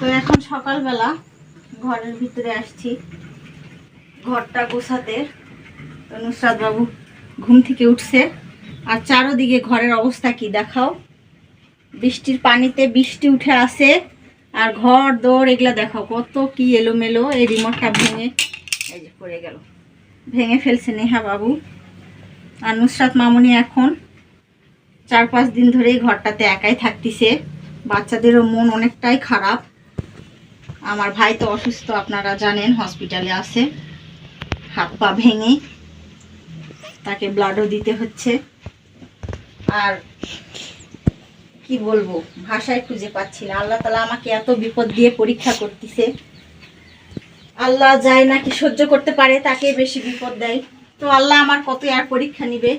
তো এখন সকালবেলা ঘরের ভিতরে আসছি। ঘরটা গোছাতে। তো নুসরাত বাবু ঘুম থেকে উঠছে। আর চারোদিকে ঘরের অবস্থা কি দেখাও। বৃষ্টির পানিতে বৃষ্টি উঠে আসে। আর ঘর দৌড় এগুলো দেখাও। কত কি এলোমেলো। এই রিমোটটা ভেঙে, এই যে পড়ে গেল। ভেঙে ফেলছে নেহা বাবু আর নুসরাত মামুনি এখন চার পাঁচ দিন ধরেই ঘরটাতে একাই থাকতিছে। বাচ্চাদেরও মন অনেকটাই খারাপ। আমার ভাই তো অসুস্থ, আপনারা জানেন হসপিটালে আছে। হাত পা ভেঙে তাকে ব্লাডও দিতে হচ্ছে। আর কি বলব, ভাষায় খুঁজে পাচ্ছি না। আল্লাহ তালা আমাকে এত বিপদ দিয়ে পরীক্ষা করতেছে। আল্লাহ যায় নাকি সহ্য করতে পারে, তাকে বেশি বিপদ দেয়। তো আল্লাহ আমার কত আর পরীক্ষা নিবে?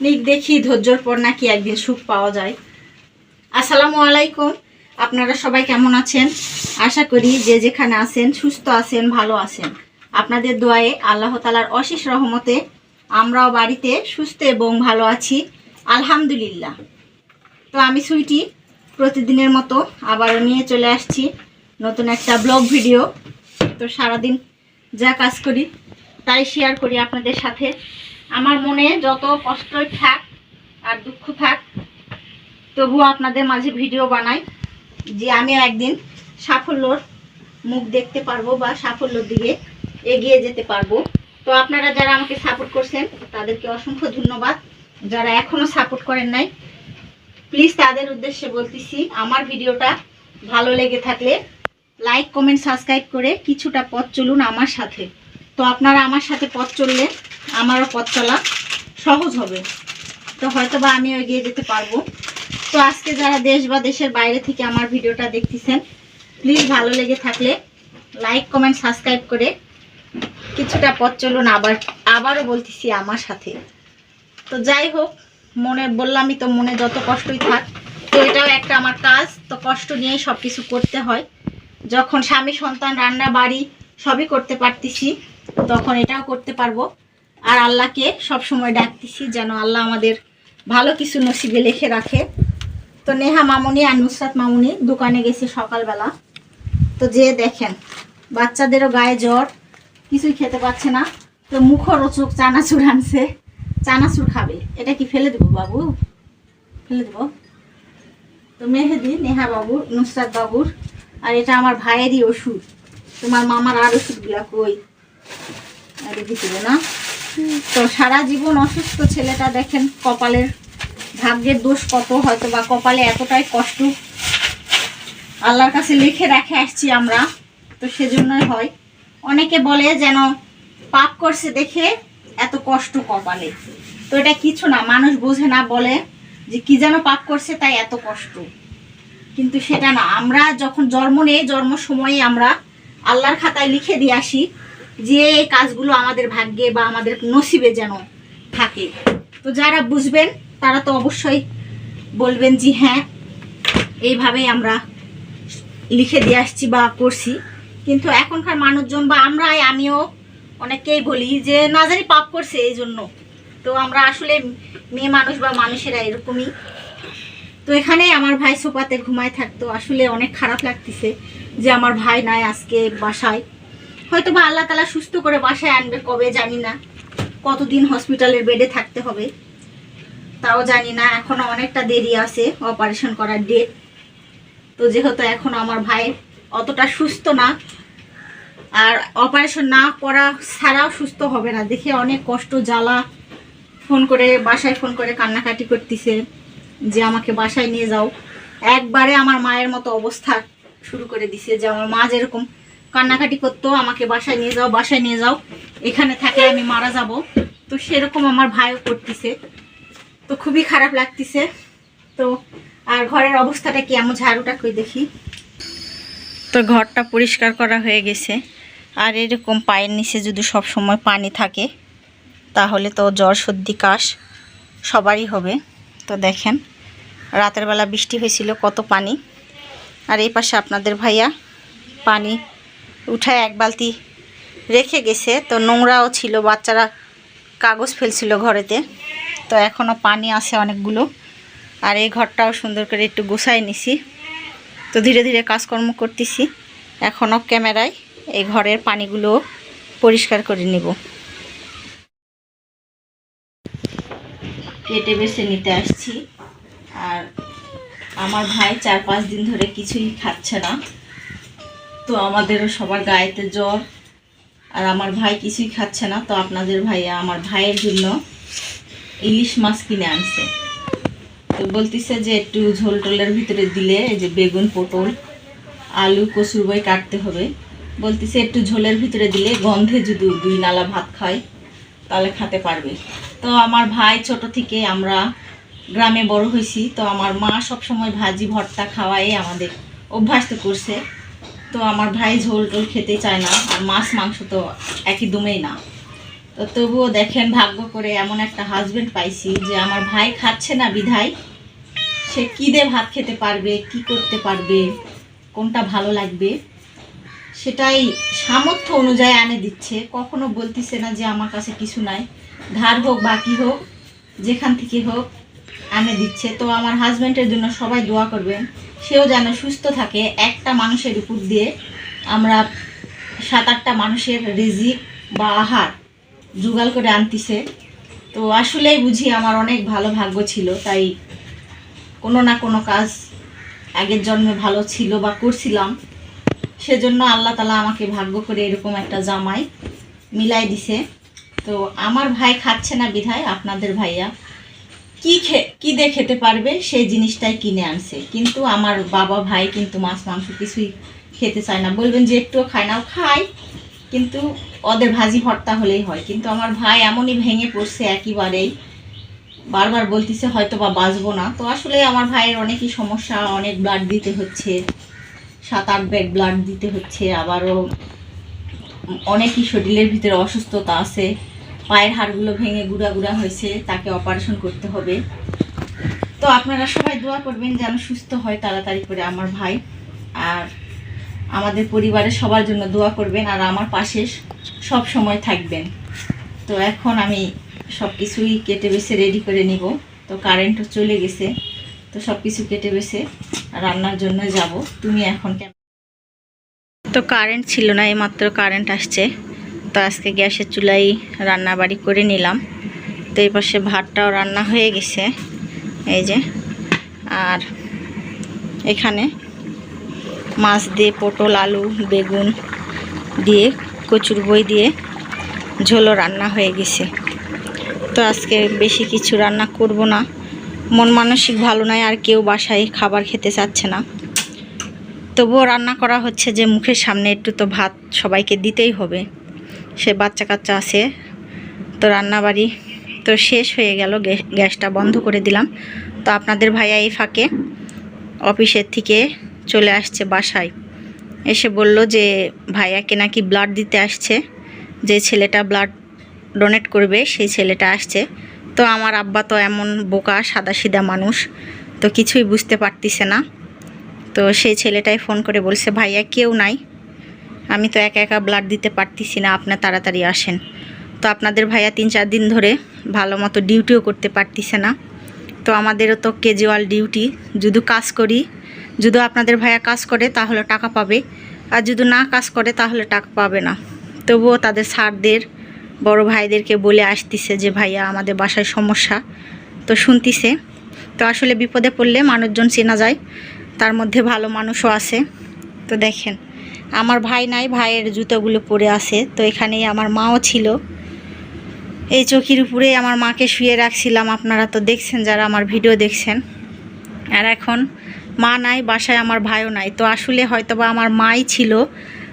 নিক দেখি ধৈর্যর পর নাকি একদিন সুখ পাওয়া যায়। আসসালামু আলাইকুম। আপনারা সবাই কেমন আছেন? আশা করি যে যেখানে আছেন, সুস্থ আছেন, ভালো আছেন। আপনাদের দোয়ায়ে আল্লাহ তালার অশেষ রহমতে আমরাও বাড়িতে সুস্থ এবং ভালো আছি। আলহামদুলিল্লাহ। তো আমি সুইটি প্রতিদিনের মতো আবারও নিয়ে চলে আসছি নতুন একটা ব্লগ ভিডিও। তো সারাদিন যা কাজ করি তাই শেয়ার করি আপনাদের সাথে। আমার মনে যত কষ্টই থাক আর দুঃখ থাক, তবুও আপনাদের মাঝে ভিডিও বানাই। যে আমিও একদিন সাফল্যর মুখ দেখতে পারব বা সাফল্যর দিকে এগিয়ে যেতে পারব। তো আপনারা যারা আমাকে সাপোর্ট করছেন, তাদেরকে অসংখ্য ধন্যবাদ। যারা এখনও সাপোর্ট করেন নাই প্লিজ তাদের উদ্দেশ্যে বলতেছি, আমার ভিডিওটা ভালো লেগে থাকলে লাইক কমেন্ট সাবস্ক্রাইব করে কিছুটা পথ চলুন আমার সাথে। তো আপনারা আমার সাথে পথ চললে আমারও পথ চলা সহজ হবে। তো হয়তো বা আমিও এগিয়ে যেতে পারব। তো আজকে যারা দেশ বা দেশের বাইরে থেকে আমার ভিডিওটা দেখতেছেন প্লিজ ভালো লেগে থাকলে লাইক কমেন্ট সাবস্ক্রাইব করে কিছুটা পথ চলুন আবার, আবারও বলতেছি আমার সাথে। তো যাই হোক, মনে, বললামই তো মনে যত কষ্টই থাক, তো এটাও একটা আমার কাজ, তো কষ্ট নিয়েই সব কিছু করতে হয়। যখন স্বামী, সন্তান, রান্না, বাড়ি সবই করতে পারতেছি, তখন এটাও করতে পারব। আর আল্লাহকে সব সময় ডাকতেছি যেন আল্লাহ আমাদের ভালো কিছু নসিবে লিখে রাখে। তো নেহা মামুনি আর নুসরাত মামুনি দোকানে গেছে সকালবেলা। তো যে দেখেন, বাচ্চাদেরও গায়ে জ্বর, কিছুই খেতে পাচ্ছে না। তো মুখরোচক চানাচুর আনছে। চানাচুর খাবে। এটা কি ফেলে দেবো বাবু? ফেলে দেবো। তো মেহেদি, নেহা বাবুর, নুসরাত বাবুর, আর এটা আমার ভাইয়েরই ওষুধ। তোমার মামার আর ওষুধগুলা কই? আরে দিতে না। তো সারা জীবন অসুস্থ ছেলেটা দেখেন, কপালের ভাগ্যের দোষ কত হয়তো বা কপালে এতটাই কষ্ট। আল্লাহর কাছে লিখে রেখে আসছি আমরা, তো সেজন্যই হয়। অনেকে বলে যেন পাপ করছে দেখে এত কষ্ট কপালে। তো এটা কিছু না, মানুষ বোঝে না বলে যে কি যেন পাপ করছে তাই এত কষ্ট। কিন্তু সেটা না, আমরা যখন জন্ম নেই, জন্ম সময়ে আমরা আল্লাহর খাতায় লিখে দিয়ে আসি যে এই কাজগুলো আমাদের ভাগ্যে বা আমাদের নসিবে যেন থাকে। তো যারা বুঝবেন তারা তো অবশ্যই বলবেন যে হ্যাঁ এইভাবেই আমরা লিখে দিয়ে আসছি বা করছি। কিন্তু এখনকার মানুষজন বা আমরাই, আমিও অনেককেই বলি যে, না জানি পাপ করছে এই জন্য তো আমরা আসলে মেয়ে মানুষ বা মানুষেরা এরকমই। তো এখানে আমার ভাই সোফাতে ঘুমায় থাকতো। আসলে অনেক খারাপ লাগতেছে যে, আমার ভাই নাই আজকে বাসায়। হয়তো বা আল্লাহ তালা সুস্থ করে বাসায় আনবে, কবে জানি না। কতদিন হসপিটালের বেডে থাকতে হবে। তাও জানি না, এখনও অনেকটা দেরি আছে অপারেশন করার ডেট তো যেহেতু এখন আমার ভাই অতটা সুস্থ না, আর অপারেশন না করা ছাড়াও সুস্থ হবে না। দেখে অনেক কষ্ট, জ্বালা, ফোন করে, বাসায় ফোন করে কান্নাকাটি করতেছে যে আমাকে বাসায় নিয়ে যাও। একবারে আমার মায়ের মতো অবস্থা শুরু করে দিছে যে আমার মা যেরকম কান্নাকাটি করতো, আমাকে বাসায় নিয়ে যাও, বাসায় নিয়ে যাও, এখানে থাকলে আমি মারা যাব। তো সেরকম আমার ভাইও করতেছে। তো খুবই খারাপ লাগতেছে। তো আর ঘরের অবস্থাটা কি? এমন ঝাড়ুটা কই দেখি। তো ঘরটা পরিষ্কার করা হয়ে গেছে। আর এরকম পায়ের নিচে যদি সব সময় পানি থাকে, তাহলে তো জ্বর, সর্দি, কাশ সবারই হবে। তো দেখেন, রাতের বেলা বৃষ্টি হয়েছিল কত পানি। আর এই পাশে আপনাদের ভাইয়া পানি উঠায় এক বালতি রেখে গেছে। তো নোংরাও ছিল, বাচ্চারা কাগজ ফেলছিল ঘরেতে। তো এখনও পানি আছে অনেকগুলো। আর এই ঘরটাও সুন্দর করে একটু গুছাই নিছি। তো ধীরে ধীরে কাজকর্ম করতেছি। এখনও ক্যামেরায় এই ঘরের পানিগুলো পরিষ্কার করে নিব। কেটে বেছে নিতে আসছি। আর আমার ভাই চার পাঁচ দিন ধরে কিছুই খাচ্ছে না। তো আমাদেরও সবার গায়েতে জ্বর। আর আমার ভাই কিছুই খাচ্ছে না। তো আপনাদের ভাইয়া আমার ভাইয়ের জন্য ইলিশ মাছ কিনে আনছে। তো বলতেছে যে একটু ঝোল টোলের ভিতরে দিলে এই যে বেগুন, পটল, আলু, কচুর বই কাটতে হবে। বলতেছে একটু ঝোলের ভিতরে দিলে গন্ধে যদি দুই নালা ভাত খায়, তাহলে খেতে পারবে। তো আমার ভাই ছোট থেকে আমরা গ্রামে বড় হয়েছি, তো আমার মা সব সময় ভাজি, ভর্তা খাওয়াই আমাদের অভ্যাস তো করছে। তো আমার ভাই ঝোল টোল খেতে চায় না, আর মাছ, মাংস তো একই দমেই না। তো তবুও দেখেন ভাগ্য করে এমন একটা হাজবেন্ড পাইছি যে আমার ভাই খাচ্ছে না বিধায়, সে কী দিয়ে ভাত খেতে পারবে, কি করতে পারবে, কোনটা ভালো লাগবে, সেটাই সামর্থ্য অনুযায়ী আনে দিচ্ছে। কখনো বলতিছে না যে আমার কাছে কিছু নাই। ধার হোক, বাকি হোক, যেখান থেকে হোক আনে দিচ্ছে। তো আমার হাজব্যান্ডের জন্য সবাই দোয়া করবেন, সেও যেন সুস্থ থাকে। একটা মানুষের উপর দিয়ে আমরা সাত আটটা মানুষের রিজিক বা আহার জোগাড় করে আনতিছে। তো আসলেই বুঝি আমার অনেক ভালো ভাগ্য ছিল, তাই কোনো না কোনো কাজ আগের জন্মে ভালো ছিল বা করছিলাম। সেজন্য আল্লাহ তালা আমাকে ভাগ্য করে এরকম একটা জামাই মিলাই দিছে। তো আমার ভাই খাচ্ছে না বিধায় আপনাদের ভাইয়া কি খে, কি দিয়ে খেতে পারবে সেই জিনিসটাই কিনে আনছে। কিন্তু আমার বাবা ভাই কিন্তু মাছ, মাংস কিছুই খেতে চায় না। বলবেন যে একটুও খায় না খায়। কিন্তু ওদের ভাজি ভর্তা হলেই হয়। কিন্তু আমার ভাই এমনই ভেঙে পড়ছে একেবারেই। বারবার বলতেছে হয়তো বা বাঁচবো না। তো আসলে আমার ভাইয়ের অনেকই সমস্যা, অনেক ব্লাড দিতে হচ্ছে। সাত, আট ব্যাগ ব্লাড দিতে হচ্ছে, আবারও অনেকই শরীরের ভিতরে অসুস্থতা আছে। পায়ের হাড়গুলো ভেঙে গুঁড়া গুঁড়া হয়েছে, তাকে অপারেশন করতে হবে। তো আপনারা সবাই দোয়া করবেন যেন সুস্থ হয় তাড়াতাড়ি করে আমার ভাই। আর আমাদের পরিবারের সবার জন্য দোয়া করবেন আর আমার পাশে সব সময় থাকবেন। তো এখন আমি সব কিছুই কেটে বেছে রেডি করে নিব। তো কারেন্টও চলে গেছে। তো সব কিছু কেটে বেছে রান্নার জন্য যাব। তুমি এখন তো কারেন্ট ছিল না, এইমাত্র কারেন্ট আসছে। তো আজকে গ্যাসের চুলাই রান্না বাড়ি করে নিলাম। তো এই পাশে ভাতটাও রান্না হয়ে গেছে। এই যে, আর এখানে মাছ দিয়ে পটল, আলু, বেগুন দিয়ে, কচুর বই দিয়ে ঝোলও রান্না হয়ে গেছে। তো আজকে বেশি কিছু রান্না করব না। মন মানসিক ভালো নয় আর কেউ বাসায় খাবার খেতে চাচ্ছে না। তবুও রান্না করা হচ্ছে যে মুখের সামনে একটু তো ভাত সবাইকে দিতেই হবে। সে বাচ্চা কাচ্চা আছে, তো রান্নাবাড়ি তো শেষ হয়ে গেল গ্যাস- গ্যাসটা বন্ধ করে দিলাম। তো আপনাদের ভাইয়া এই ফাঁকে অফিসের থেকে চলে আসছে বাসায়। এসে বলল যে, ভাইয়াকে নাকি ব্লাড দিতে আসছে। যে ছেলেটা ব্লাড ডোনেট করবে, সেই ছেলেটা আসছে। তো আমার আব্বা তো এমন বোকা সাদা সাদাসিধা মানুষ, তো কিছুই বুঝতে পারতিছে না। তো সেই ছেলেটাই ফোন করে বলছে, ভাইয়া কেউ নাই। আমি তো একা একা ব্লাড দিতে পারতেছি না আপনার তাড়াতাড়ি আসেন। তো আপনাদের ভাইয়া তিন চার দিন ধরে ভালো মতো ডিউটিও করতে পারতেছে না। তো আমাদেরও তো কেজুয়াল ডিউটি যদি কাজ করি যদি আপনাদের ভাইয়া কাজ করে, তাহলে টাকা পাবে। আর যদি না কাজ করে, তাহলে টাকা পাবে না। তবুও তাদের স্যারদের, বড় ভাইদেরকে বলে আসতিছে যে, ভাইয়া, আমাদের বাসায় সমস্যা। তো শুনতিছে। তো আসলে বিপদে পড়লে মানুষজন চেনা যায়। তার মধ্যে ভালো মানুষও আছে। তো দেখেন, আমার ভাই নাই, ভাইয়ের জুতোগুলো পরে আছে। তো এখানেই আমার মাও ছিল। এই চৌকির উপরে আমার মাকে শুয়ে রাখছিলাম। আপনারা তো দেখছেন, যারা আমার ভিডিও দেখছেন। আর এখন মা নাই, বাসায় আমার ভাইও নাই। তো আসলে হয়তো বা আমার মাই ছিল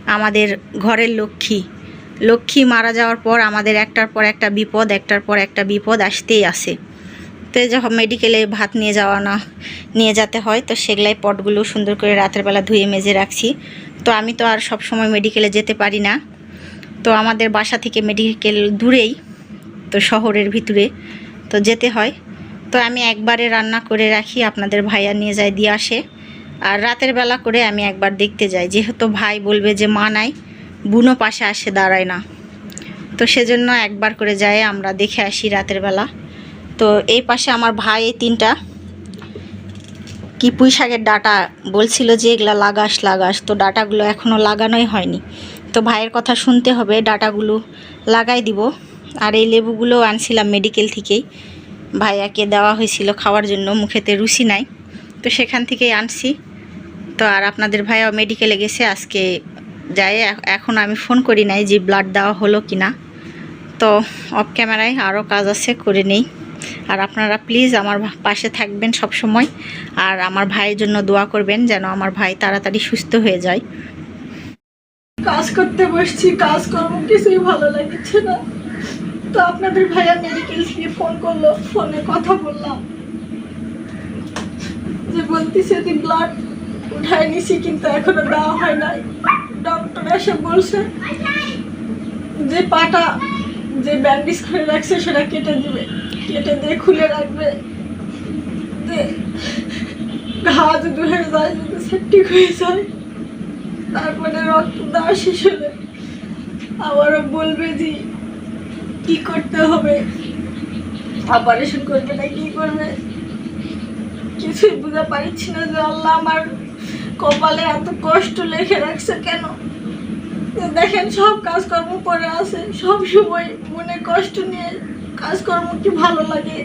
আমাদের ঘরের লক্ষ্মী। লক্ষ্মী মারা যাওয়ার পর আমাদের একটার পর একটা বিপদ, একটার পর একটা বিপদ আসতেই আসে। তো যখন মেডিকেলে ভাত নিয়ে যাওয়া না, নিয়ে যেতে হয়, তো সেগুলাই পটগুলো সুন্দর করে রাতের বেলা ধুয়ে মেজে রাখছি। তো আমি তো আর সব সময় মেডিকেলে যেতে পারি না। তো আমাদের বাসা থেকে মেডিকেল দূরেই, তো শহরের ভিতরে, তো যেতে হয়। তো আমি একবারে রান্না করে রাখি, আপনাদের ভাইয়া নিয়ে যায়, দিয়ে আসে। আর রাতের বেলা করে আমি একবার দেখতে যাই। যেহেতু ভাই বলবে যে, মা নাই, বুনো পাশে আসে, দাঁড়ায় না। তো সেজন্য একবার করে যায়, আমরা দেখে আসি রাতের বেলা। তো এই পাশে আমার ভাই, এই তিনটা। কি পুঁই শাকের ডাটা বলছিল যে, এগুলা লাগাস লাগাস। তো ডাটাগুলো এখনও লাগানোই হয়নি। তো ভাইয়ের কথা শুনতে হবে, ডাটাগুলো লাগাই দিব। আর এই লেবুগুলো আনছিলাম মেডিকেল থেকেই। ভাইয়াকে দেওয়া হয়েছিল খাওয়ার জন্য, মুখেতে রুচি নাই। তো সেখান থেকেই আনছি। তো আর আপনাদের ভাইয়া মেডিকেলে গেছে, আজকে যাই এখ- এখন আমি ফোন করি নাই যে ব্লাড দেওয়া হলো কি না তো অফ ক্যামেরায় আরও কাজ আছে, করে নেই। আর আপনারা প্লিজ আমার পাশে থাকবেন সব সময় আর আমার ভাইয়ের জন্য দোয়া করবেন যেন আমার ভাই তাড়াতাড়ি সুস্থ হয়ে যায়। কাজ করতে বসছি কাজ কর্ম কিছুই ভালো লাগছে না। তো আপনাদের ভাইয়া মেডিকেল থেকে ফোন করল ফোনে কথা বললাম। যে বলতেছে যে ব্লাড উঠায় নিছি, কিন্তু এখনও দেওয়া হয় নাই। ডক্টর এসে বলছে যে পাটা যে ব্যান্ডেজ করে রাখছে, সেটা কেটে দিবে। কেটে দিয়ে খুলে রাখবে। যে ঘা যদি হয়ে যায় যদি সেপটিক হয়ে যায়। তারপরে রক্ত দেওয়া শেষ হলে। আবারও বলবে যে কি করতে হবে? অপারেশন করবে না, কি করবে? কিছুই বুঝতে পারছি না যে আল্লাহ আমার কপালে এত কষ্ট লেখে রাখছে কেন? দেখেন, সব কাজকর্ম করে আছে, সব সময় মনে কষ্ট নিয়ে কাজকর্ম কি ভালো লাগে?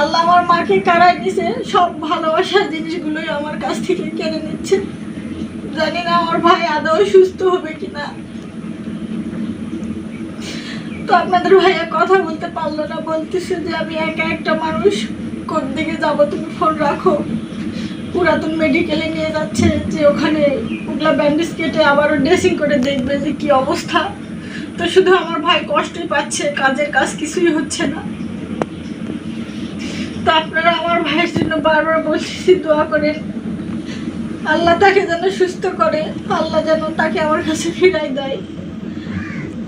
আল্লাহ আমার মাকে কারাই দিছে, সব ভালোবাসার জিনিসগুলোই আমার কাছ থেকে কেড়ে নিচ্ছে। জানি না আমার ভাই আদৌ সুস্থ হবে কিনা। তো আপনাদের ভাইয়া কথা বলতে পারল না, বলতেছে যে আমি একা একটা মানুষ, কোন দিকে যাব তুমি ফোন রাখো। পুরাতন মেডিকেলে নিয়ে যাচ্ছে যে ওখানে ওগুলা ব্যান্ডেজ কেটে আবারও ড্রেসিং করে দেখবে যে কি অবস্থা। তো শুধু আমার ভাই কষ্টই পাচ্ছে, কাজের কাজ কিছুই হচ্ছে না। তো আপনারা আমার ভাইয়ের জন্য বারবার বলতেছি দোয়া করেন। আল্লাহ তাকে যেন সুস্থ করে, আল্লাহ যেন তাকে আমার কাছে ফিরাই দেয়।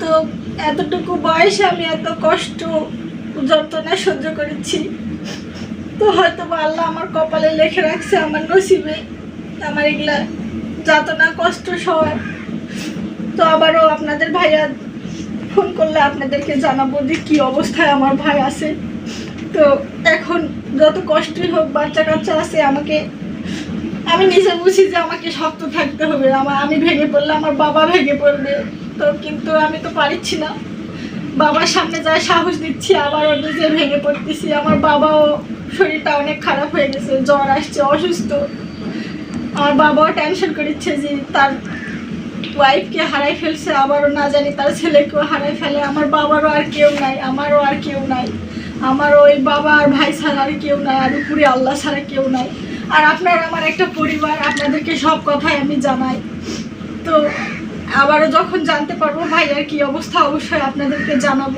তো এতটুকু বয়সে আমি এত কষ্ট যন্ত্রণা সহ্য করেছি। তো হয়তো বা আল্লাহ আমার কপালে লেখে রাখছে আমার নসিবে, আমার এগুলা যাতনা, কষ্ট সবার তো আবারও আপনাদের ভাইয়া ফোন করলে আপনাদেরকে জানাব যে কী অবস্থায় আমার ভাই আছে। তো এখন যত কষ্টই হোক বাচ্চা কাচ্চা আছে, আমাকে, আমি নিজে বুঝি যে আমাকে শক্ত থাকতে হবে। আমার আমি ভেঙে পড়লে আমার বাবা ভেঙে পড়বে। তো কিন্তু আমি তো পারিচ্ছি না। বাবার সামনে যা সাহস দিচ্ছি, আবার নিজে ভেঙে পড়তেছি। আমার বাবাও শরীরটা অনেক খারাপ হয়ে গেছে, জ্বর আসছে, অসুস্থ। আমার বাবাও টেনশন করেছে যে তার ওয়াইফকে হারাই ফেলছে, আবারও না জানি তার ছেলেকেও হারাই ফেলে। আমার বাবারও আর কেউ নাই, আমারও আর কেউ নাই। আমার ওই বাবা আর ভাই ছাড়া আর কেউ নাই, আর উপরে আল্লাহ ছাড়া কেউ নাই। আর আপনার আমার একটা পরিবার, আপনাদেরকে সব কথাই আমি জানাই। তো আবারও যখন জানতে পারব ভাই আর কি অবস্থা অবশ্যই আপনাদেরকে জানাব।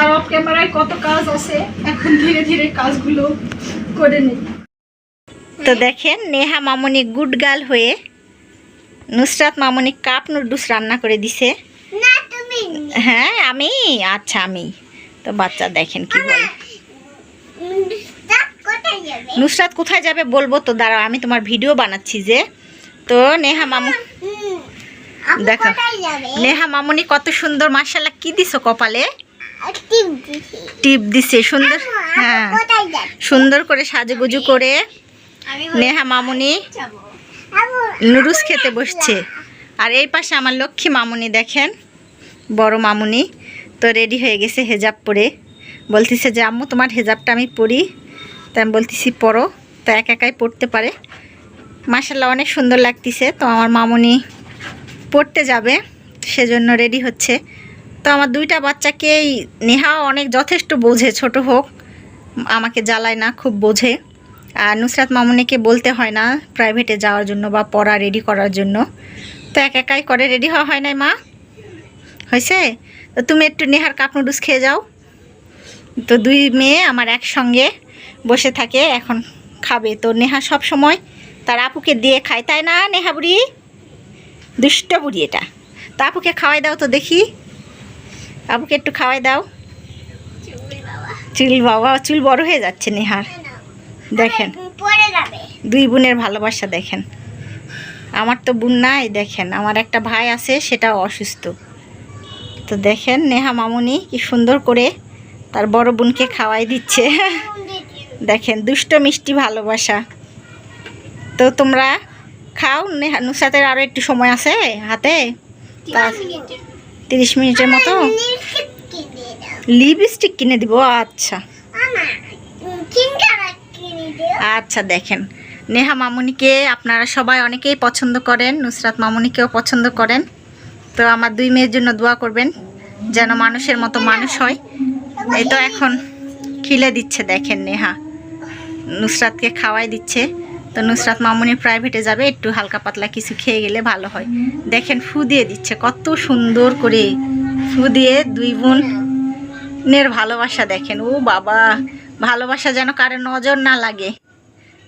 আর অফ ক্যামেরায় কত কাজ আছে এখন ধীরে ধীরে কাজগুলো করে নিই। তো দেখেন নেহা মামনি গুড গার্ল হয়ে নুসরাত মামনি কাপ নুডলস রান্না করে দিছে। হ্যাঁ আমি? আচ্ছা আমি। তো বাচ্চা দেখেন কি বলে। তা কোথায় যাবে? নুসরাত কোথায় যাবে বলব তো? দাঁড়াও আমি তোমার ভিডিও বানাচ্ছি যে। তো নেহা মামু দেখো। নেহা মামনি কত সুন্দর মার্শাল্লাহ কি দিছো কপালে? টিপ দিছি। সুন্দর হ্যাঁ। সুন্দর করে সাজুগুজু করে নেহা মামুনি নুডলস খেতে বসছে। আর এই পাশে আমার লক্ষ্মী মামুনি দেখেন বড় মামুনি তো রেডি হয়ে গেছে হেজাব পরে। বলতেছে যে আম্মু তোমার হেজাবটা আমি পরি। তো আমি বলতেছি পরো। তো এক একাই পড়তে পারে। মাসাল্লাহ অনেক সুন্দর লাগতেছে। তো আমার মামুনি পড়তে যাবে, সেজন্য রেডি হচ্ছে। তো আমার দুইটা বাচ্চাকেই নেহা অনেক যথেষ্ট বোঝে, ছোট হোক, আমাকে জ্বালায় না, খুব বোঝে। আর নুসরাত মামুনিকে বলতে হয় না প্রাইভেটে যাওয়ার জন্য বা পড়া রেডি করার জন্য। তো এক একাই করে রেডি হওয়া হয় নাই মা? হয়েছে? তো তুমি একটু নেহার কাপ নুডলস খেয়ে যাও। তো দুই মেয়ে আমার একসঙ্গে বসে থাকে, এখন খাবে। তো নেহা সব সময় তার আপুকে দিয়ে খায়, তাই না নেহা বুড়ি? দুষ্ট বুড়ি এটা। তো আপুকে খাওয়াই দাও তো দেখি। আপুকে একটু খাওয়াই দাও। চুল বাবা চুল বড় হয়ে যাচ্ছে নেহার। দেখেন। দুই বোনের ভালোবাসা দেখেন। আমার তো বোন নাই দেখেন। আমার একটা ভাই আছে সেটাও অসুস্থ। তো দেখেন নেহা মামুনি কি সুন্দর করে তার বড় বোনকে খাওয়াই দিচ্ছে। দেখেন দুষ্ট মিষ্টি ভালোবাসা। তো তোমরা খাও নেহা- নুসরাতের আরও একটু সময় আছে হাতে। তিরিশ মিনিটের মতো? লিপস্টিক কিনে দিব আচ্ছা। আচ্ছা দেখেন। নেহা মামুনিকে আপনারা সবাই অনেকেই পছন্দ করেন নুসরাত মামুনিকেও পছন্দ করেন। তো আমার দুই মেয়ের জন্য দোয়া করবেন যেন মানুষের মতো মানুষ হয়। এই তো এখন খিলে দিচ্ছে দেখেন নেহা। নুসরাতকে খাওয়াই দিচ্ছে। তো নুসরাত মামুনি প্রাইভেটে যাবে, একটু হালকা পাতলা কিছু খেয়ে গেলে ভালো হয়। দেখেন, ফু দিয়ে দিচ্ছে, কত সুন্দর করে ফু দিয়ে দুই বোনের ভালোবাসা দেখেন। ও বাবা, ভালোবাসা যেন কারও নজর না লাগে।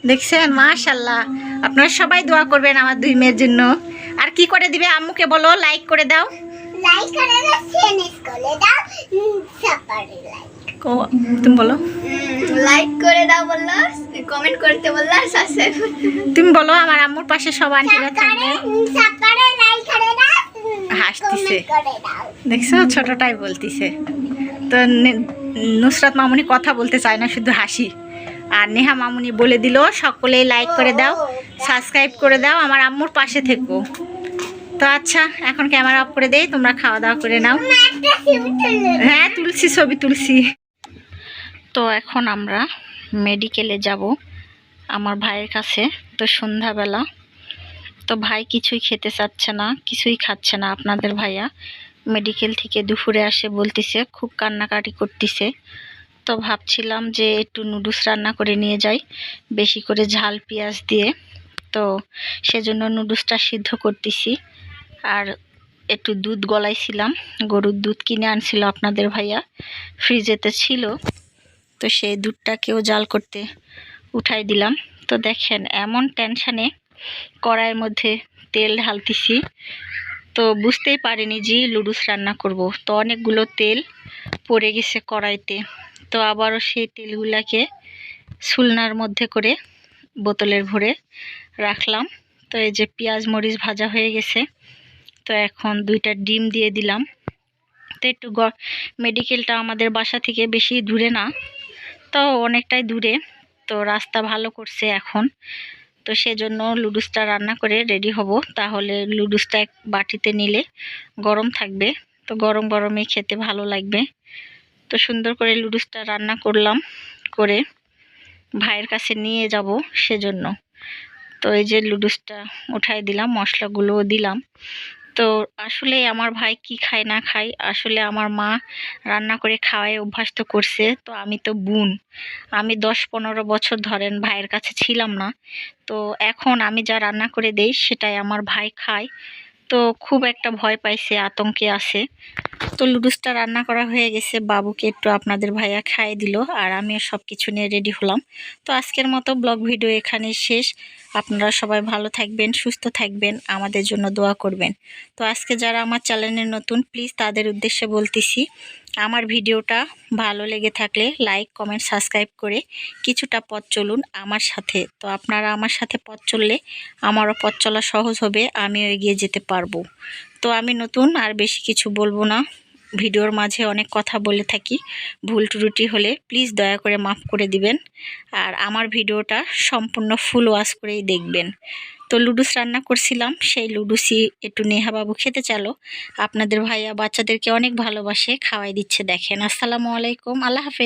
দেখছেন? মাশাল্লাহ আপনারা সবাই দোয়া করবেন আমার দুই মেয়ের জন্য। আর কি করে দিবে আম্মুকে বলো? লাইক করে দাও। লাইক করে দাও সেনেস করে দাও ও তুমি বলো। লাইক করে দাও বলল কমেন্ট করতে বলল সাবস্ক্রাইব তুমি বলো আমার আম্মুর পাশে সব আন্টিরা থাকবে। হাসতিছে। দেখছ ছোটটাই বলতিছে। তো নুসরাত মামুনি কথা বলতে চায় না শুধু হাসি। আর নেহা মামুনি বলে দিল সকলেই লাইক করে দাও সাবস্ক্রাইব করে দাও আমার আম্মুর পাশে থেকো। তো আচ্ছা এখন ক্যামেরা অফ করে দেই তোমরা খাওয়া দাওয়া করে নাও। হ্যাঁ তুলসী ছবি তুলসী তো এখন আমরা মেডিকেলে যাব আমার ভাইয়ের কাছে। তো সন্ধ্যাবেলা। তো ভাই কিছুই খেতে চাচ্ছে না, কিছুই খাচ্ছে না আপনাদের ভাইয়া। মেডিকেল থেকে দুপুরে আসে বলতিছে, খুব কান্নাকাটি করতিছে। তো ভাবছিলাম যে একটু নুডলস রান্না করে নিয়ে যাই, বেশি করে ঝাল, পেঁয়াজ দিয়ে। তো সেজন্য নুডলসটা সিদ্ধ করতেছি। আর একটু দুধ গলাইছিলাম, গরুর দুধ কিনে আনছিল আপনাদের ভাইয়া। ফ্রিজেতে ছিল। তো সেই দুধটাকেও জাল করতে উঠাই দিলাম। তো দেখেন, এমন টেনশানে কড়াইয়ের মধ্যে তেল ঢালতেছি। তো বুঝতেই পারিনি যে লুডুস রান্না করব। তো অনেকগুলো তেল পড়ে গেছে কড়াইতে। তো আবারও সেই তেলগুলাকে সুলনার মধ্যে করে বোতলের ভরে রাখলাম। তো এই যে পেঁয়াজ মরিচ ভাজা হয়ে গেছে। তো এখন দুইটা ডিম দিয়ে দিলাম। তো একটু গ- মেডিকেলটা আমাদের বাসা থেকে বেশি দূরে না। তো অনেকটাই দূরে, তো রাস্তা ভালো করছে এখন। তো সেজন্য লুডুসটা রান্না করে রেডি হব। তাহলে লুডুসটা এক বাটিতে নিলে গরম থাকবে। তো গরম গরমে খেতে ভালো লাগবে। তো সুন্দর করে লুডুসটা রান্না করলাম, করে ভাইয়ের কাছে নিয়ে যাব সেজন্য। তো এই যে লুডুসটা উঠাই দিলাম, মশলাগুলোও দিলাম। তো আসলে আমার ভাই কি খায় না খায়, আসলে আমার মা রান্না করে খাওয়ায় অভ্যাস তো করছে। তো আমি তো বোন, আমি দশ পনেরো বছর ধরেন ভাইয়ের কাছে ছিলাম না। তো এখন আমি যা রান্না করে দেই সেটাই আমার ভাই খায়। তো খুব একটা ভয় পাইছে, আতঙ্কে আসে তো লুডুসটা রান্না করা হয়ে গেছে, বাবুকে একটু আপনাদের ভাইয়া খাইয়ে দিল, আর আমিও সব কিছু নিয়ে রেডি হলাম। তো আজকের মতো ব্লগ ভিডিও এখানে শেষ। আপনারা সবাই ভালো থাকবেন, সুস্থ থাকবেন, আমাদের জন্য দোয়া করবেন। তো আজকে যারা আমার চ্যানেলে নতুন প্লিজ তাদের উদ্দেশ্যে বলতেছি আমার ভিডিওটা ভালো লেগে থাকলে লাইক, কমেন্ট, সাবস্ক্রাইব করে কিছুটা পথ চলুন আমার সাথে। তো আপনারা আমার সাথে পথ চললে আমারও পথ চলা সহজ হবে, আমিও এগিয়ে যেতে পারব। তো আমি নতুন, আর বেশি কিছু বলব না। ভিডিওর মাঝে অনেক কথা বলে থাকি। ভুল ত্রুটি হলে প্লিজ দয়া করে মাফ করে দিবেন। আর আমার ভিডিওটা সম্পূর্ণ ফুল ওয়াশ করেই দেখবেন। তো লুডুস রান্না করছিলাম। সেই লুডুসই একটু নেহা বাবু খেতে চালো। আপনাদের ভাইয়া বাচ্চাদেরকে অনেক ভালোবাসে, খাওয়াই দিচ্ছে, দেখেন। আসসালামু আলাইকুম, আল্লাহ হাফেজ।